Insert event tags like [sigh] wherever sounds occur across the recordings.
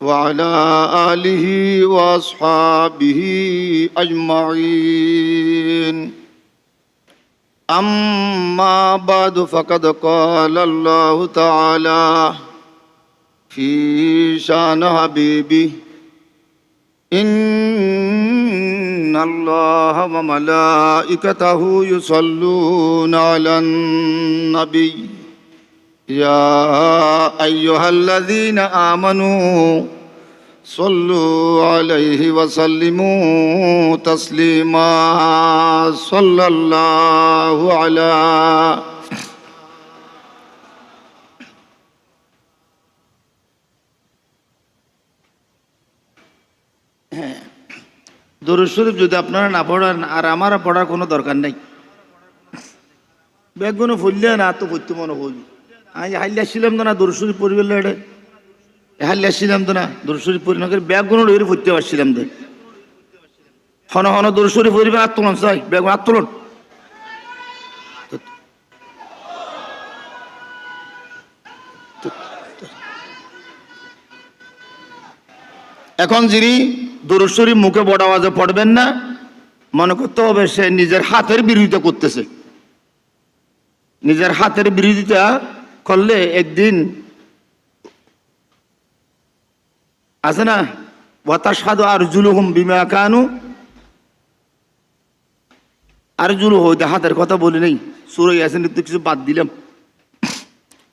وعلى آله وأصحابه أجمعين. أما بعد فقد قال الله تعالى في شأن حبيبه إن الله وملائكته يصلون على النبي. يا أيها الذين آمنوا صلوا عليه وسلموا تسليما صلى الله على দরুদ শরীফ যদি আপনারা না পড়েন আর আমার পড়ার কোনো দরকার নেই ব্যাগগুলো ফুললে না তো ফুটতে মনে হইল আমি হাইলে আসছিলাম তো না শরীফ পড়বে এটা হাইলে আসছিলাম তো না শরীফ পড়ি ব্যাগগুলো লইরে ফুটতে পারছিলাম তো। হন হন শরীফ পড়বে, আত্মলন চাই ব্যাগ আত্মলন। এখন যিনি দরুশ্বরী মুখে বড় আওয়াজে পড়বেন না, মনে করতে হবে সে নিজের হাতের বিরোধিতা করতেছে। নিজের হাতের বিরোধিতা করলে একদিন আছে না ওয়াতার সাধু আর জুলু হুম বিমা কানু আর জুলু হইতে হাতের কথা বলি নেই সুরই আসেন তো কিছু বাদ দিলাম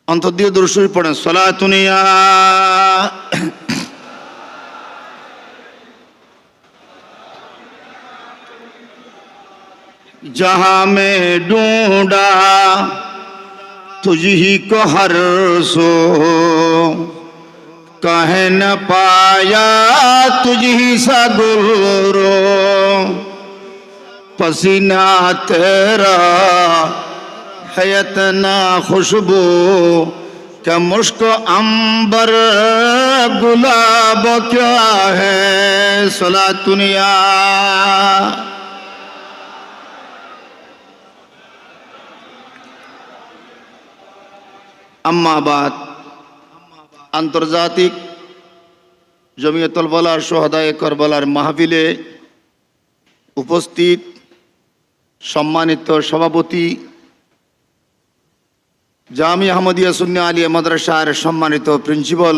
অন্তর দিয়ে দরুশ্বরী পড়েন সলা তুনিয়া जहां में ढूंढा तुझी को हर सो। कह न पाया तुझी सा गुरो। पसीना तेरा है इतना खुशबू। क्या मुश्क अंबर गुलाब क्या है सला दुनिया? আম্মাবাদ আন্তর্জাতিক জমিয়তুল বলার সোহদায় করবলার মাহফিলে উপস্থিত সম্মানিত সভাপতি জামি আহমদিয়া সুন্নি আলিয়া মাদ্রাসার সম্মানিত প্রিন্সিপাল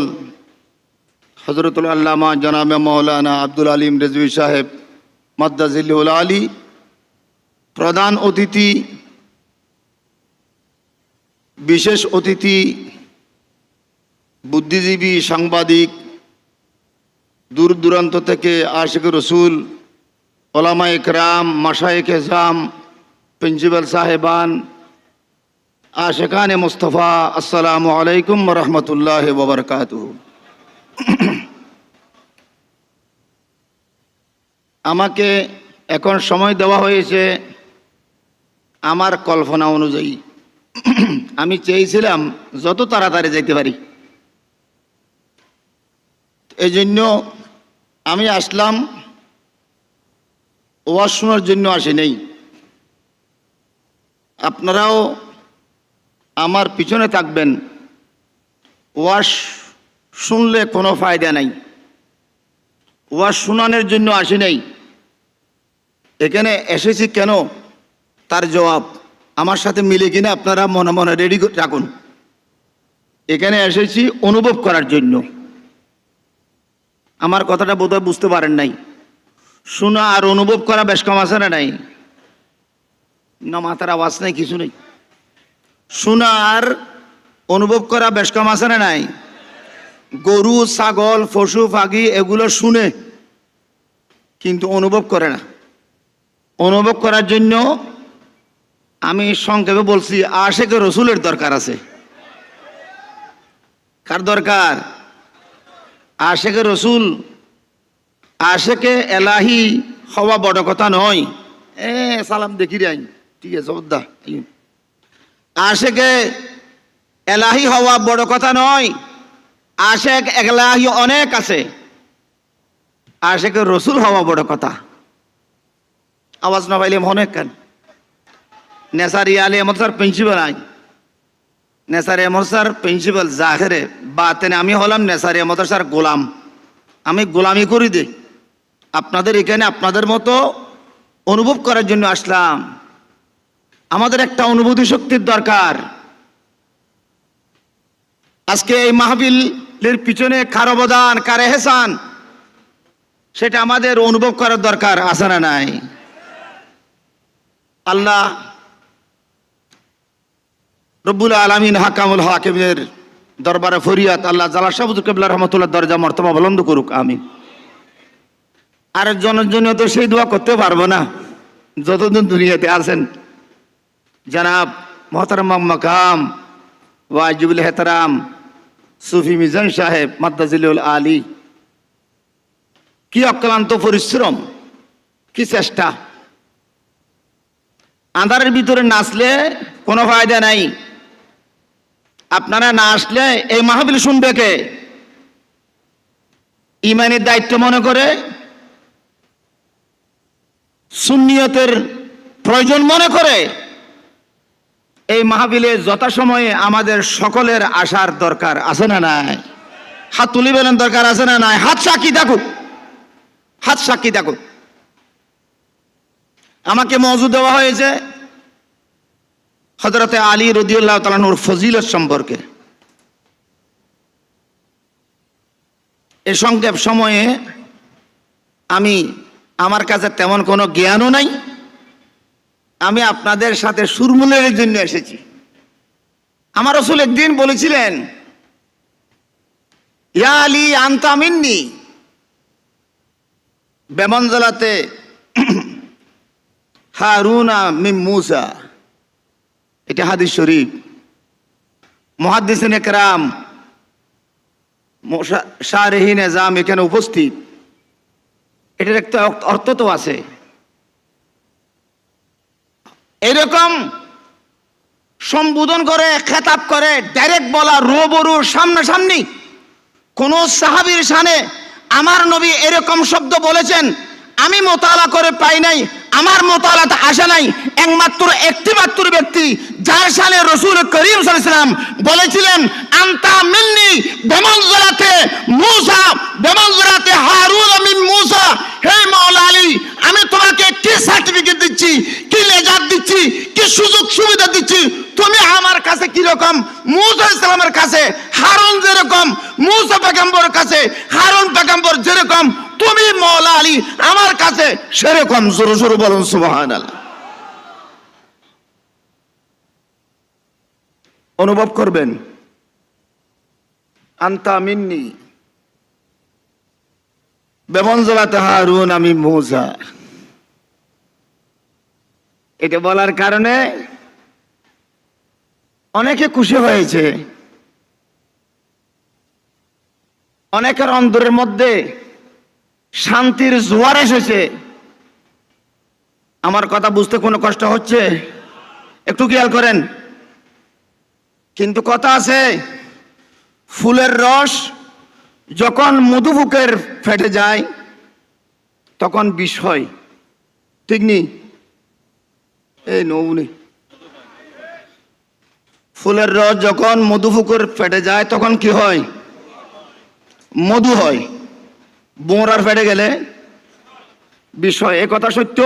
হজরতুল আল্লামা জনাবে মৌলানা আব্দুল আলিম রেজভি সাহেব মাদ্দাজিল্লুল আলী, প্রধান অতিথি বিশেষ অতিথি, বুদ্ধিজীবী, সাংবাদিক, দূর দূরান্ত থেকে আশিক রসুল, ওলামা একরাম মাসায়েক এজাম, প্রিন্সিপাল সাহেবান আশেখান মুস্তফা, আসসালামু আলাইকুম রহমতুল্লাহ ববরকাত আমাকে এখন সময় দেওয়া হয়েছে আমার কল্পনা অনুযায়ী। [clears throat] আমি চেয়েছিলাম যত তাড়াতাড়ি যেতে পারি। এই জন্য আমি আসলাম ওয়াজ শোনার জন্য আসি নেই। আপনারাও আমার পিছনে থাকবেন। ওয়াজ শুনলে কোনো ফায়দা নাই। ওয়াজ শোনানোর জন্য আসি নেই। এখানে এসেছি কেন? তার জবাব। আমার সাথে মিলে কিনা আপনারা মনে মনে রেডি রাখুন। এখানে এসেছি অনুভব করার জন্য। আমার কথাটা বোধহয় বুঝতে পারেন নাই। শোনা আর অনুভব করা বেশ কম আছে না নাই? না, মাথার আওয়াজ নেই, কিছু নেই। শোনা আর অনুভব করা বেশ কম আছে না নাই? গরু, ছাগল, পশু পাখি এগুলো শুনে কিন্তু অনুভব করে না। অনুভব করার জন্য আমি সংক্ষেপে বলছি, আশেকে রসুলের দরকার আছে। কার দরকার? আশেকে রসুল, আশেকে এলাহি হওয়া বড় কথা নয়। এ, সালাম দেখি রে ঠিক আছে জবদ্দা আশেকে এলাহি হওয়া বড় কথা নয়। আশেক এলাহি অনেক আছে। আশেকে রসুল হওয়া বড় কথা। আওয়াজ না পাইলে অনেক কেন? নেসারি আহমদ স্যার প্রিন্সিপাল আই। নেসারি স্যার প্রিন্সিপাল জাহেরে। বাতেনে, আমি হলাম নেসারি স্যার গোলাম। আমি গোলামি করি দে। আপনাদের এখানে আপনাদের মতো অনুভব করার জন্য আসলাম। আমাদের একটা অনুভূতি শক্তির দরকার। আজকে এই মাহবিলের পিছনে কার অবদান, কার এহসান, সেটা আমাদের অনুভব করার দরকার, আছে না নাই? আল্লাহ রব্বুল আলমিন হাকামুল হাকিমের দরবারে ফরিয়াত আল্লাহ জালা সাবুদ কেবলা রহমতুল্লাহ দরজা মর্তমা বলন্দ করুক, আমিন। আরেকজনের জন্য তো সেই দোয়া করতে পারব না। যতদিন দুনিয়াতে আছেন, জনাব মোহতারাম মাকাম, ওয়াজিবুল হেতারাম সুফি মিজান সাহেব মাদ্দাজিলুল আলী। কি অক্লান্ত পরিশ্রম, কি চেষ্টা। আন্ধারের ভিতরে নাচলে কোনো ফায়দা নাই। আপনারা না আসলে এই মাহবিল শুনবে কে? ইমানের দায়িত্ব মনে করে? সুন্নিয়তের প্রয়োজন মনে করে? এই মাহবিলে যথাসময়ে আমাদের সকলের আসার দরকার আছে না নাই? হাত তুলি বলেন দরকার আছে না নাই? হাত সাক্ষী থাকুক। হাত সাক্ষী থাকুক। আমাকে মজু দেওয়া হয়েছে। হজরতে আলী রদিউল্লাহ তালানুর ফজিলত সম্পর্কে। এ সংক্ষেপ সময়ে আমি আমার কাছে তেমন কোনো জ্ঞানও নাই। আমি আপনাদের সাথে সুরমুলের জন্য এসেছি। আমার রসুল একদিন বলেছিলেন, ইয়া আলী আন্তামিন্নি বেমনজলাতে [clears throat] হারুনা মিম মুসা। এটা হাদিস শরীফ। মহাদিসিন একরাম শাহরেহিন এজাম এখানে উপস্থিত। এটার একটা অর্থ তো আছে। এরকম সম্বোধন করে, খেতাব করে ডাইরেক্ট বলা রোবরু সামনাসামনি। কোন সাহাবির সানে আমার নবী এরকম শব্দ বলেছেন, আমি মোতালা করে পাই নাই। আমার মোতালাতে আসা নাই। একমাত্র একটি মাত্র ব্যক্তি যার সালে রসুল করিম সাল্লাম বলেছিলেন, আন্তা মিন্নি বেমনজরাতে মুসা বেমনজরাতে হারুন আমিন মুসা হে মাওলা আলী আমি তোমাকে কি সার্টিফিকেট দিচ্ছি কি লেজার দিচ্ছি কি সুযোগ সুবিধা দিচ্ছি তুমি আমার কাছে কি রকম মুসা ইসলামের কাছে হারুন যেরকম মুসা পেগম্বর কাছে হারুন পেগম্বর যেরকম তুমি মৌলা আলী কাছে সেরকম জোর জোর বলুন সুবহান অনুভব করবেন, আন্তা মিন্নি বেমনজলাতে হারুন, আমি মোজা। এটা বলার কারণে অনেকে খুশি হয়েছে। অনেকের অন্তরের মধ্যে শান্তির জোয়ার এসেছে। আমার কথা বুঝতে কোনো কষ্ট হচ্ছে? একটু খেয়াল করেন। কিন্তু কথা আছে, ফুলের রস যখন মধুবুকের ফেটে যায়, তখন বিষ হয়। ঠিক নি? এই নৌনি ফুলের রস যখন মধুফুকের ফেটে যায়, তখন কি হয়? মধু হয়। বোঁড়ার ফেটে গেলে বিষয় এ কথা সত্য?